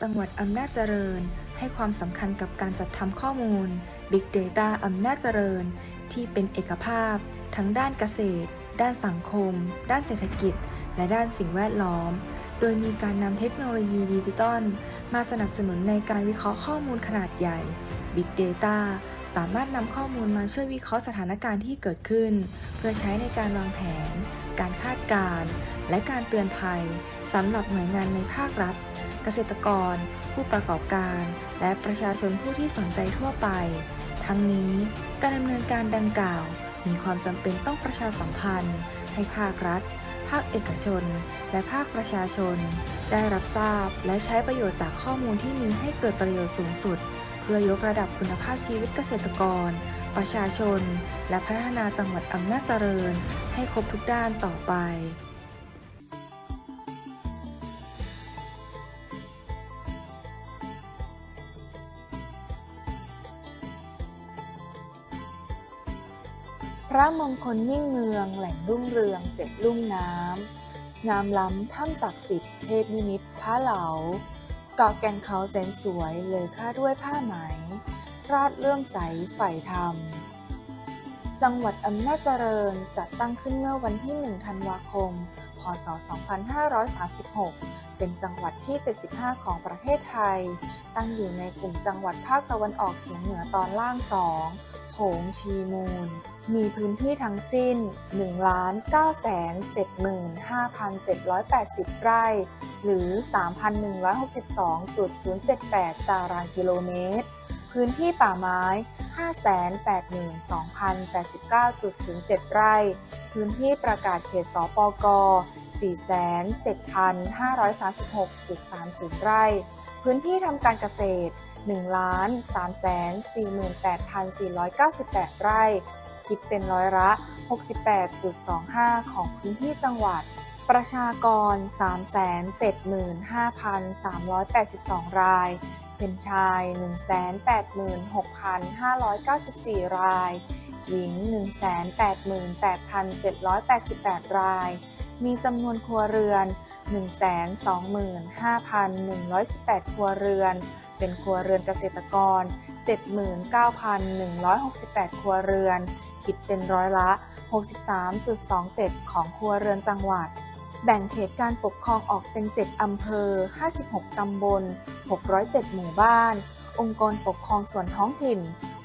จังหวัดอำนาจเจริญ ให้ความสำคัญกับการจัดทำข้อมูล Big Data อำนาจเจริญ ที่เป็นเอกภาพ ทั้งด้านเกษตร ด้านสังคม ด้านเศรษฐกิจ และด้านสิ่งแวดล้อม โดยมีการนำเทคโนโลยีดิจิตอลมาสนับสนุนในการวิเคราะห์ข้อมูลขนาดใหญ่ Big Data สามารถนำข้อมูลมาช่วยวิเคราะห์สถานการณ์ที่เกิดขึ้น เพื่อใช้ในการวางแผน การคาดการณ์ และการเตือนภัยสำหรับหน่วยงานในภาครัฐ เกษตรกร ผู้ประกอบการ และประชาชนผู้ที่สนใจทั่วไป ทั้งนี้การดำเนินการดังกล่าว มีความจำเป็นต้องประชาสัมพันธ์ ให้ภาครัฐ ภาคเอกชน และภาคประชาชน ได้รับทราบและใช้ประโยชน์จากข้อมูลที่มีให้เกิดประโยชน์สูงสุด เพื่อยกระดับคุณภาพชีวิตเกษตรกร ประชาชน และพัฒนาจังหวัดอำนาจเจริญ ให้ครบทุกด้านต่อไป ระมงคลมิ่งเมืองแหล่งรุ่งเรืองเจ็ดลุ่มน้ำ งามล้ำถ้ำศักดิ์สิทธิ์เทพนิมิตพระเหลา เกาะแก่งเขาแสนสวยเลยค่าด้วยผ้าไหม ราดเลื่อมใสใฝ่ธรรม จังหวัดอำนาจเจริญจัดตั้งขึ้นเมื่อวันที่ 1 ธันวาคม พศ 2536 เป็นจังหวัดที่ 75 ของประเทศไทย ตั้งอยู่ในกลุ่มจังหวัดภาคตะวันออกเฉียงเหนือตอนล่างสองโขงชีมูล มีพื้นที่ทั้งสิ้น 1,975,780 ไร่ หรือ 3,162.078 ตารางกิโลเมตร พื้นที่ป่าไม้ 582,089.07 ไร่ พื้นที่ประกาศเขตสปก 4,7536.30 ไร่ พื้นที่ทำการเกษตร 1,348,498 ไร่ คิดเป็นร้อยละ 68.25 ของพื้นที่จังหวัดประชากร 375,382 ราย เป็นชาย 186,594 ราย หญิง 188,788 ราย มีจำนวนครัวเรือน 125,118 ครัวเรือน เป็นครัวเรือนเกษตรกร 79,168 ครัวเรือน คิดเป็นร้อยละ 63.27 ของครัวเรือนจังหวัด แบ่งเขตการปกครองออกเป็น 7 อำเภอ 56 ตำบล 607 หมู่บ้าน องค์กรปกครองส่วนท้องถิ่น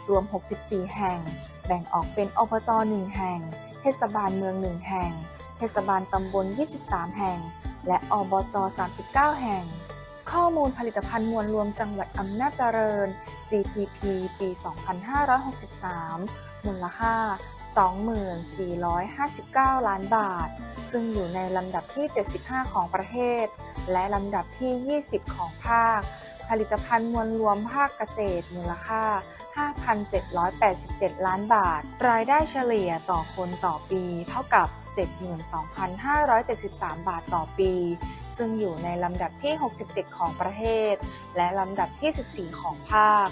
รวม 64 แห่ง แบ่งออกเป็นอบจ 1 แห่ง เทศบาลเมือง 1 แห่ง เทศบาลตำบล 23 แห่ง และอบต 39 แห่ง ข้อมูลผลิตภัณฑ์มวลรวมจังหวัดอำนาจเจริญ GPP ปี 2563 มูลค่า 2459 ล้านบาท ซึ่งอยู่ในลำดับที่ 75 ของประเทศ และลำดับที่ 20 ของภาค ผลิตภัณฑ์มวลรวมภาคเกษตร มูลค่า 5,787 ล้านบาท รายได้เฉลี่ยต่อคนต่อปีเท่ากับ 72,573 บาทต่อปี ซึ่งอยู่ในลำดับที่ 67 ของประเทศ และลำดับที่ 14 ของภาค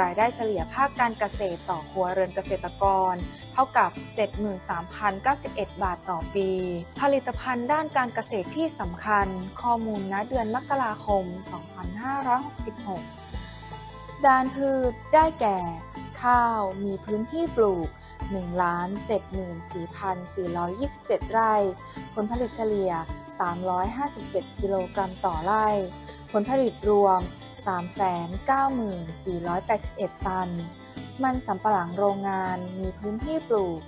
รายได้เฉลี่ยภาคการเกษตรต่อครัวเรือนเกษตรกร เท่ากับ 73,091 บาทต่อปี ผลิตภัณฑ์ด้านการเกษตรที่สำคัญ ข้อมูลณเดือนมกราคม 2566 ด้านพืชได้แก่ ข้าวมีพื้นที่ปลูก 1,74,427 ไร่ ผลผลิตเฉลี่ย 357 กิโลกรัมต่อไร่ ผลผลิตรวม 394,481 ตัน มันสำปะหลังโรงงานมีพื้นที่ปลูก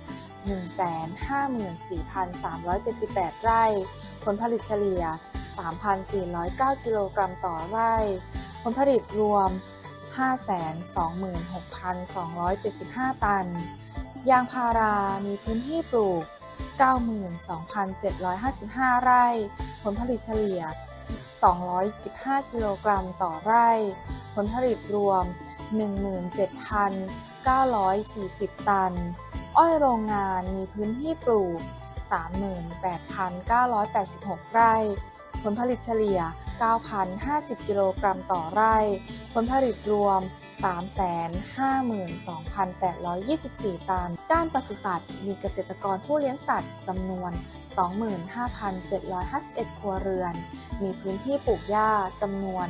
154,378 ไร่ ผลผลิตเฉลี่ย 3,409 กิโลกรัมต่อไร่ ผลผลิตรวม 526,275 ตัน ยางพารามีพื้นที่ปลูก 92,755 ไร่ ผลผลิตเฉลี่ย 215 กิโลกรัมต่อไร่ ผลผลิตรวม 17,940 ตัน อ้อยโรงงานมีพื้นที่ปลูก 38,986 ไร่ ผลผลิตเฉลี่ย 9,050 กิโลกรัมต่อไร่ ผลผลิตรวม 352,824 ตัน ด้านปศุสัตว์ มีเกษตรกรผู้เลี้ยงสัตว์จำนวน 25,751 ครัวเรือน มีพื้นที่ปลูกหญ้าจำนวน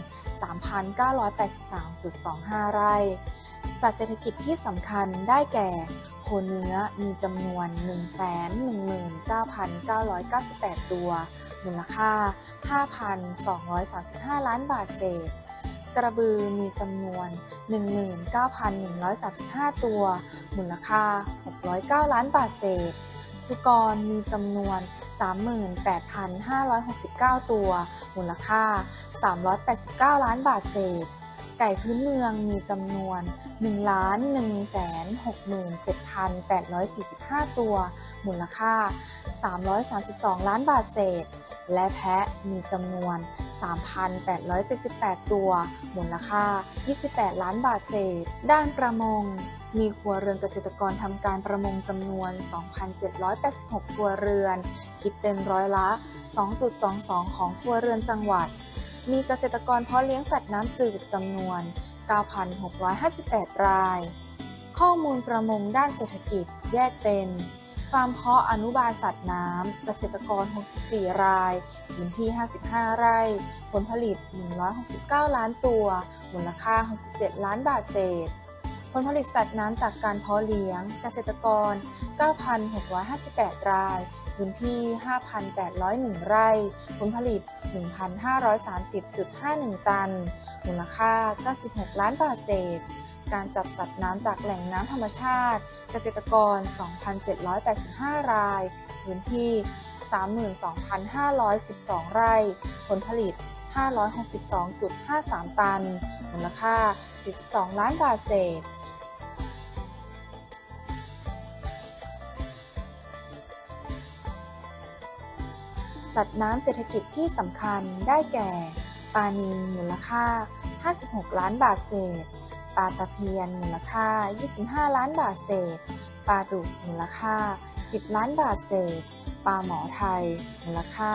3,983.25 ไร่ สัตว์เศรษฐกิจที่สำคัญได้แก่ คเนื้อมีจำนวน 119,998 ตัว มูลค่า 5,235 ล้านบาทเศษ กระบือมีจำนวน 19,135 ตัว มูลค่า 609 ล้านบาทเศษ สุกรมีจำนวน 38,569 ตัว มูลค่า 389 ล้านบาทเศษ ไก่พื้นเมืองมีจำนวน 1,167,845 ตัว มูลค่า 332 ล้านบาทเศษ และแพะมีจำนวน 3,878 ตัว มูลค่า 28 ล้านบาทเศษ ด้านประมงมีครัวเรือนเกษตรกรทำการประมงจำนวน 2,786 ครัวเรือน คิดเป็นร้อยละ 2.22 ของครัวเรือนจังหวัด มีเกษตรกรเพาะเลี้ยงสัตว์น้ำจืดจำนวน 9,658 ราย ข้อมูลประมงด้านเศรษฐกิจแยกเป็นฟาร์มเพาะอนุบาลสัตว์น้ำ เกษตรกร 64 ราย พื้นที่ 55 ไร่ ผลผลิต 169 ล้านตัว มูลค่า 67 ล้านบาทเศษ ลผลิตสัตว์น้ำจากการเพาะเลี้ยง เกษตรกร 9,658 ราย พื้นที่ 5,801 ไร่ ผลผลิต 1,530.51 ตัน มูลค่า 96 ล้านบาทเศษ การจับสัตว์น้ำจากแหล่งน้ำธรรมชาติ เกษตรกร 2,785 ราย พื้นที่ 32,512 ไร่ ผลผลิต562.53 ตัน มูลค่า 42 ล้านบาทเศษ สัตว์น้ำเศรษฐกิจที่สำคัญได้แก่ ปลานิลมูลค่า 56 ล้านบาทเศษ ปลาตะเพียนมูลค่า 25 ล้านบาทเศษ ปลาดุกมูลค่า 10 ล้านบาทเศษ ปลาหมอไทย มูลค่า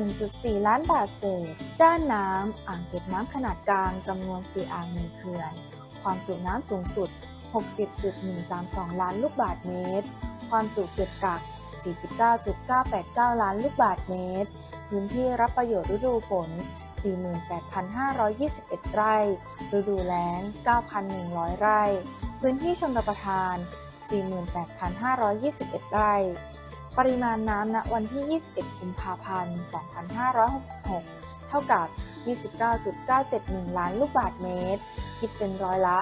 1.4 ล้านบาทเศษ ด้านน้ำอ่างเก็บน้ำขนาดกลางจำนวน 4 อ่างหนึ่งเขื่อน ความจุน้ำสูงสุด 60.132 ล้านลูกบาศก์เมตร ความจุเก็บกัก 49.989 ล้านลูกบาศก์เมตร พื้นที่รับประโยชน์ฤดูฝน 48,521 ไร่ ฤดูแล้ง 9,100 ไร่ พื้นที่ชนรับประทาน 48,521 ไร่ ปริมาณน้ำณวันที่ 21 กุมภาพันธ์ 2566 เท่ากับ 29.971 ล้านลูกบาศก์เมตร คิดเป็นร้อยละ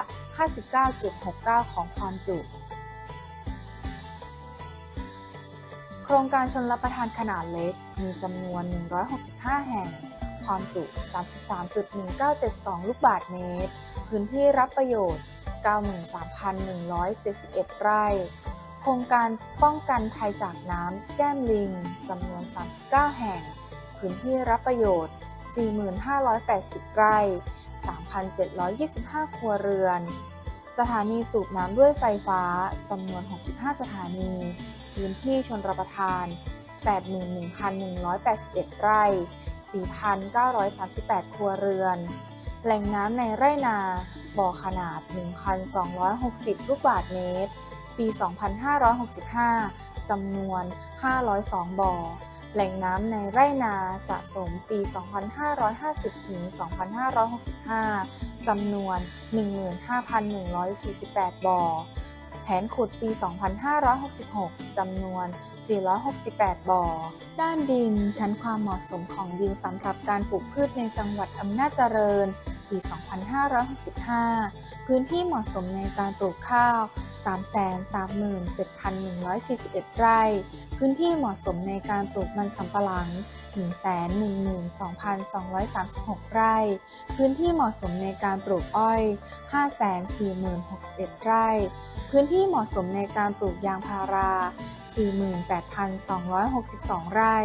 59.69 ของความจุ โครงการชนรับประทานขนาดเล็ก มีจำนวน 165 แห่ง ความจุ 33.1972 ลูกบาศก์เมตร พื้นที่รับประโยชน์ 93,171 ไร่ โครงการป้องกันภัยจากน้ำแก้มลิงจำนวน 39 แห่ง พื้นที่รับประโยชน์ 4,580 ไร่ 3,725 ครัวเรือน สถานีสูบน้ำด้วยไฟฟ้าจำนวน 65 สถานี พื้นที่ชนรับประทาน 81,181 ไร่ 4,938 ครัวเรือน แหล่งน้ำในไร่นา บ่อขนาด 1,260 ลูกบาศก์เมตร ปี 2565 จำนวน 502 บ่อ แหล่งน้ำในไร่นาสะสมปี 2550 ถึง 2565 จำนวน 15,148 บ่อ แผนขุดปี 2566 จำนวน 468 บ่อ ด้านดินชั้นความเหมาะสมของดินสำหรับการปลูกพืชในจังหวัดอำนาจเจริญปี 2565 พื้นที่เหมาะสมในการปลูกข้าว 337,141 ไร่ พื้นที่เหมาะสมในการปลูกมันสำปะหลัง 112,236 ไร่ พื้นที่เหมาะสมในการปลูกอ้อย 540,061 ไร่ พื้นที่เหมาะสมในการปลูกยางพารา 48,262 ไร่